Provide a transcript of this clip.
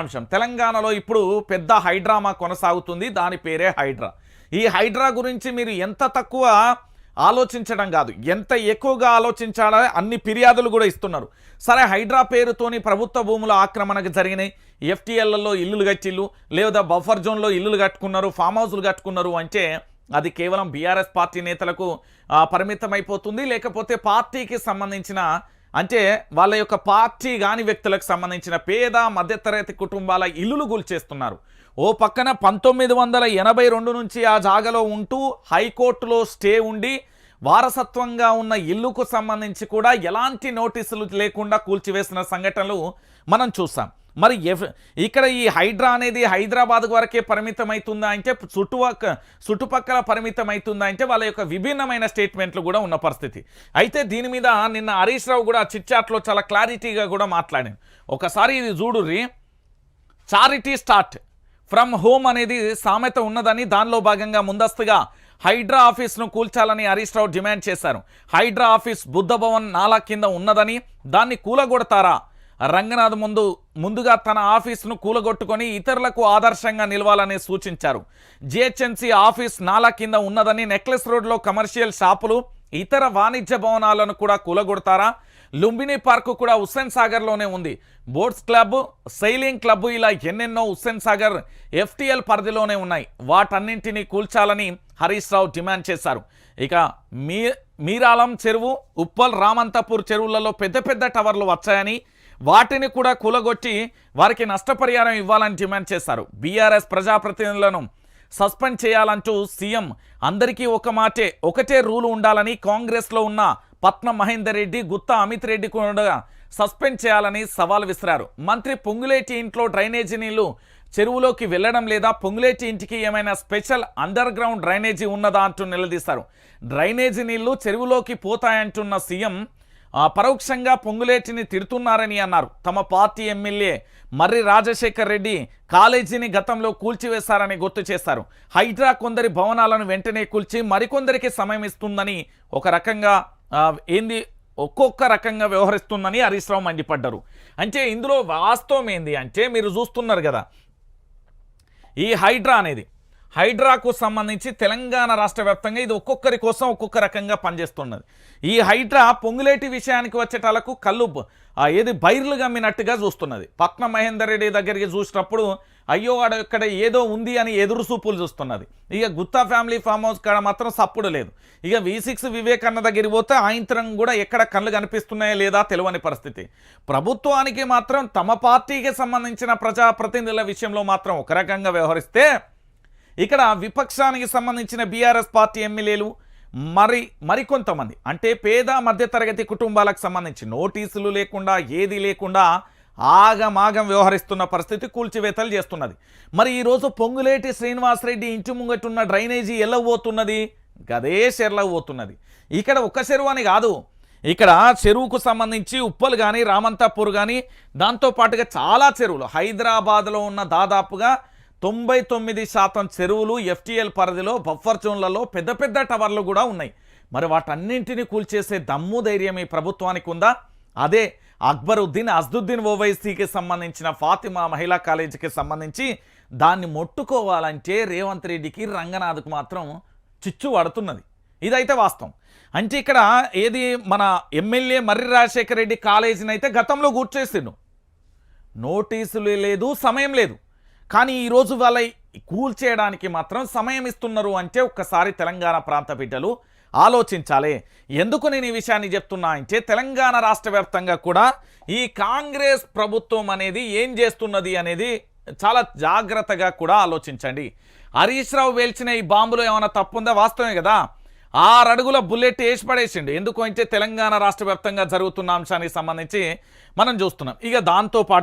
అంశం తెలంగాణలో ఇప్పుడు పెద్ద హైడ్రామా కొనసాగుతుంది. దాని పేరే హైడ్రా. ఈ హైడ్రా గురించి మీరు ఎంత తక్కువ ఆలోచించడం కాదు. ఎంత ఎక్కువగా ఆలోచించాలని అన్ని ఫిర్యాదులు కూడా ఇస్తున్నారు. సరే హైడ్రా పేరుతోని ప్రభుత్వ భూముల ఆక్రమణకు జరిగినాయి. ఎఫ్టీఎల్లలో ఇల్లులు కట్టిల్లు లేదా బఫర్ జోన్లో ఇల్లులు కట్టుకున్నారు ఫామ్ హౌస్లు కట్టుకున్నారు అంటే అది కేవలం బీఆర్ఎస్ పార్టీ నేతలకు పరిమితమైపోతుంది. లేకపోతే పార్టీకి సంబంధించిన అంటే వాళ్ళ యొక్క పార్టీ కాని వ్యక్తులకు సంబంధించిన పేద మధ్యతరగతి కుటుంబాల ఇల్లులు కూల్చేస్తున్నారు ఓ పక్కన పంతొమ్మిది వందల ఎనభై రెండు నుంచి ఆ జాగలో ఉంటూ హైకోర్టులో స్టే ఉండి వారసత్వంగా ఉన్న ఇల్లుకు సంబంధించి కూడా ఎలాంటి నోటీసులు లేకుండా కూల్చివేసిన సంఘటనలు మనం చూసాం. మరి ఇక్కడ ఈ హైడ్రా అనేది హైదరాబాద్ వరకే పరిమితమవుతుందా అంటే చుట్టుపక్క చుట్టుపక్కల పరిమితమవుతుందా అంటే వాళ్ళ యొక్క విభిన్నమైన స్టేట్మెంట్లు కూడా ఉన్న పరిస్థితి. అయితే దీని మీద నిన్న హరీష్ రావు కూడా చిట్చాట్లో చాలా క్లారిటీగా కూడా మాట్లాడాను ఒకసారి ఇది చూడుర్రి చారిటీ స్టార్ట్. ఫ్రమ్ హోమ్ అనేది సామెత ఉన్నదని దానిలో భాగంగా ముందస్తుగా హైడ్రా ఆఫీస్ను కూల్చాలని హరీష్ రావు డిమాండ్ చేశారు. హైడ్రా ఆఫీస్ బుద్ధ భవన్ నాలా కింద ఉన్నదని దాన్ని కూలగొడతారా? రంగనాథ్ ముందు ముందుగా తన ఆఫీసును కూలగొట్టుకొని ఇతరులకు ఆదర్శంగా నిలవాలని సూచించారు. జిహెచ్ఎంసీ ఆఫీస్ నాలా కింద ఉన్నదని నెక్లెస్ రోడ్లో కమర్షియల్ షాపులు ఇతర వాణిజ్య భవనాలను కూడా కూలగొడతారా? లుంబిని పార్కు కూడా హుస్సేన్ సాగర్లోనే ఉంది. బోట్స్ క్లబ్ సైలింగ్ క్లబ్ ఇలా ఎన్నెన్నో హుస్సేన్ సాగర్ ఎఫ్టిఎల్ పరిధిలోనే ఉన్నాయి. వాటన్నింటినీ కూల్చాలని హరీష్ రావు డిమాండ్ చేశారు. ఇక మీ మీరాలం చెరువు ఉప్పల్ రామంతపూర్ చెరువులలో పెద్ద పెద్ద టవర్లు వచ్చాయని వాటిని కూడా కూలగొట్టి వారికి నష్టపరిహారం ఇవ్వాలని డిమాండ్ చేశారు. బీఆర్ఎస్ ప్రజాప్రతినిధులను సస్పెండ్ చేయాలంటూ సీఎం అందరికీ ఒక మాటే ఒకటే రూలు ఉండాలని కాంగ్రెస్లో ఉన్న పట్నం మహేందర్ రెడ్డి గుత్తా అమిత్ రెడ్డి కూడా సస్పెండ్ చేయాలని సవాల్ విసిరారు. మంత్రి పొంగులేటి ఇంట్లో డ్రైనేజీ నీళ్ళు చెరువులోకి వెళ్ళడం లేదా పొంగులేటి ఇంటికి ఏమైనా స్పెషల్ అండర్ గ్రౌండ్ డ్రైనేజీ ఉన్నదా అంటూ నిలదీశారు. డ్రైనేజీ నీళ్ళు చెరువులోకి పోతాయంటున్న సీఎం పరోక్షంగా పొంగులేటిని తిడుతున్నారని అన్నారు. తమ పార్టీ ఎమ్మెల్యే మర్రి రాజశేఖర్ రెడ్డి కాలేజీని గతంలో కూల్చివేశారని గుర్తు చేశారు. హైడ్రా కొందరి భవనాలను వెంటనే కూల్చి మరికొందరికి సమయం ఇస్తుందని ఒక రకంగా ఏంది ఒక్కొక్క రకంగా వ్యవహరిస్తుందని హరీష్ రావు మండిపడ్డారు. అంటే ఇందులో వాస్తవం ఏంది అంటే మీరు చూస్తున్నారు కదా ఈ హైడ్రా అనేది హైడ్రాకు సంబంధించి తెలంగాణ రాష్ట్ర వ్యాప్తంగా ఇది ఒక్కొక్కరి కోసం ఒక్కొక్క రకంగా పనిచేస్తున్నది. ఈ హైడ్రా పొంగులేటి విషయానికి వచ్చేటాలకు కళ్ళు ఏది బైర్లు గమ్మినట్టుగా చూస్తున్నది. పట్నం మహేందర్ రెడ్డి దగ్గరికి చూసినప్పుడు అయ్యో ఆడ ఇక్కడ ఏదో ఉంది అని ఎదురు చూపులు చూస్తున్నది. ఇక గుత్తా ఫ్యామిలీ ఫామ్ హౌస్ కాడ మాత్రం సప్పుడు లేదు. ఇక వి సిక్స్ వివేకన్న దగ్గరికి పోతే ఆయంత్రం కూడా ఎక్కడ కళ్ళు కనిపిస్తున్నాయా లేదా తెలియని పరిస్థితి. ప్రభుత్వానికి మాత్రం తమ పార్టీకి సంబంధించిన ప్రజాప్రతినిధుల విషయంలో మాత్రం ఒక రకంగా వ్యవహరిస్తే ఇక్కడ విపక్షానికి సంబంధించిన బీఆర్ఎస్ పార్టీ ఎమ్మెల్యేలు మరి మరికొంతమంది. అంటే పేద మధ్యతరగతి కుటుంబాలకు సంబంధించి నోటీసులు లేకుండా ఏది లేకుండా ఆగమాగం వ్యవహరిస్తున్న పరిస్థితి కూల్చివేతలు చేస్తున్నది. మరి ఈరోజు పొంగులేటి శ్రీనివాసరెడ్డి ఇంటి ముంగటున్న డ్రైనేజీ ఎల్లవోతున్నది గదే పోతున్నది. ఇక్కడ ఒక్క చెరువు అని కాదు. ఇక్కడ చెరువుకు సంబంధించి ఉప్పలు కానీ రామంతాపూర్ కానీ దాంతోపాటుగా చాలా చెరువులు. హైదరాబాద్లో ఉన్న దాదాపుగా తొంభై తొమ్మిది శాతం చెరువులు ఎఫ్టీఎల్ పరిధిలో బఫర్ జోన్లలో పెద్ద పెద్ద టవర్లు కూడా ఉన్నాయి. మరి వాటన్నింటినీ కూల్చేసే దమ్ము ధైర్యం ఈ ప్రభుత్వానికి ఉందా? అదే అక్బరుద్దీన్ అజ్దుద్దీన్ ఓవైసీకి సంబంధించిన ఫాతిమా మహిళా కాలేజీకి సంబంధించి దాన్ని ముట్టుకోవాలంటే రేవంత్ రెడ్డికి రంగనాథ్కు మాత్రం చిచ్చు పడుతున్నది. ఇదైతే వాస్తవం. అంటే ఇక్కడ ఏది మన ఎమ్మెల్యే మర్రి రాజశేఖర రెడ్డి కాలేజీని అయితే గతంలో కూర్చేసిండు నోటీసులు లేదు సమయం లేదు. కానీ ఈరోజు వాళ్ళ కూల్చేయడానికి మాత్రం సమయం ఇస్తున్నారు అంటే ఒక్కసారి తెలంగాణ ప్రాంత బిడ్డలు ఆలోచించాలి. ఎందుకు నేను ఈ విషయాన్ని చెప్తున్నా అంటే తెలంగాణ రాష్ట్ర వ్యాప్తంగా కూడా ఈ కాంగ్రెస్ ప్రభుత్వం అనేది ఏం చేస్తున్నది అనేది చాలా జాగ్రత్తగా కూడా ఆలోచించండి. హరీష్ రావు వేల్చిన ఈ బాంబులో ఏమైనా తప్పుందా? వాస్తవమే కదా. ఆరు అడుగుల బుల్లెట్ వేసి పడేసిండు ఎందుకు అంటే తెలంగాణ రాష్ట్ర వ్యాప్తంగా జరుగుతున్న అంశానికి సంబంధించి మనం చూస్తున్నాం. ఇక దాంతో పాటు